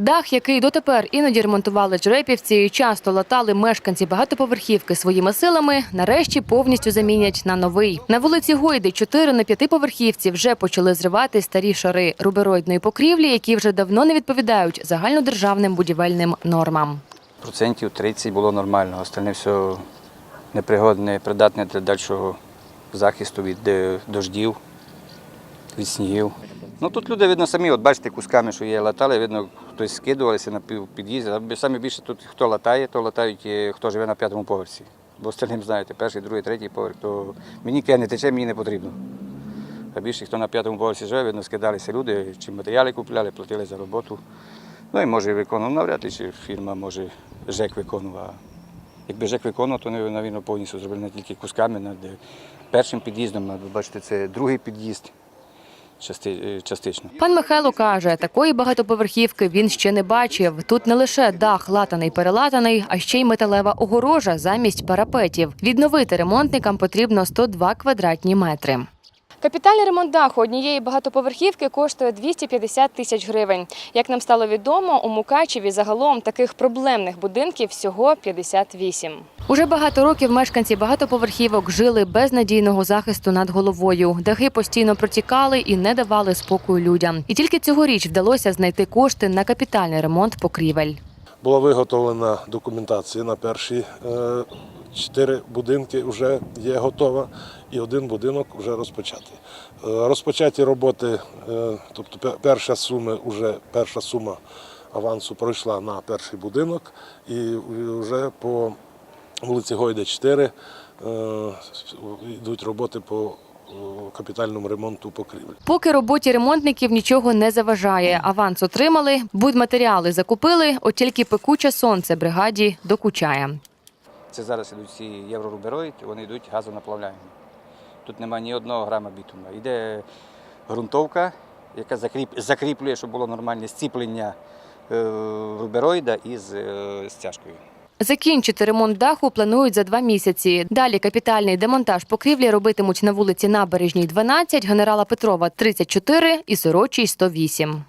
Дах, який дотепер іноді ремонтували джрепівці і часто латали мешканці багатоповерхівки своїми силами, нарешті повністю замінять на новий. На вулиці Гойди чотири на п'ятиповерхівці вже почали зривати старі шари рубероїдної покрівлі, які вже давно не відповідають загальнодержавним будівельним нормам. Процентів 30 було нормально, остальне все непригодне, придатне для дальшого захисту від е, дождів, від снігів. Ну тут люди, видно, самі, от бачите, кусками, що є, латали, видно, хтось скидувалися на пів- під'їзд. А саме більше тут хто латає, то латають, е, хто живе на п'ятому поверсі. Бо остальним, знаєте, перший, другий, третій поверх, то мені не тече, мені не потрібно. А більше, хто на п'ятому поверсі живе, видно, скидалися люди, чи матеріали купляли, платили за роботу. Ну і може виконував навряд ли, чи фірма, може, ЖЕК виконував. Якби ЖЕК виконував, то навірно, повністю зробили не тільки кусками над е, першим під'їздом, бачите, це другий під'їзд частично. Пан Михайло каже, такої багатоповерхівки він ще не бачив. Тут не лише дах латаний перелатаний, а ще й металева огорожа замість парапетів. Відновити ремонтникам потрібно 102 квадратні метри. Капітальний ремонт даху однієї багатоповерхівки коштує 250 тисяч гривень. Як нам стало відомо, у Мукачеві загалом таких проблемних будинків всього 58. Уже багато років мешканці багатоповерхівок жили без надійного захисту над головою. Дахи постійно протікали і не давали спокою людям. І тільки цьогоріч вдалося знайти кошти на капітальний ремонт покрівель. Була виготовлена документація на перші е, чотири будинки вже є готова, і один будинок вже розпочатий. Е, Розпочаті роботи, е, тобто перша сума, вже перша сума авансу пройшла на перший будинок, і вже по вулиці Гойда 4 е, йдуть роботи по капітальному ремонту покрівель. Поки роботі ремонтників нічого не заважає. Аванс отримали, будматеріали закупили, от тільки пекуче сонце бригаді докучає. Це зараз ідуть ці єврорубероїд, вони йдуть газонаплавляємо. Тут немає ні одного грама бітума. Йде ґрунтовка, яка закріп... закріплює, щоб було нормальне зціплення е, рубероїда із е, стяжкою. Закінчити ремонт даху планують за два місяці. Далі капітальний демонтаж покрівлі робитимуть на вулиці Набережній, 12, генерала Петрова, 34 і Сорочій, 108.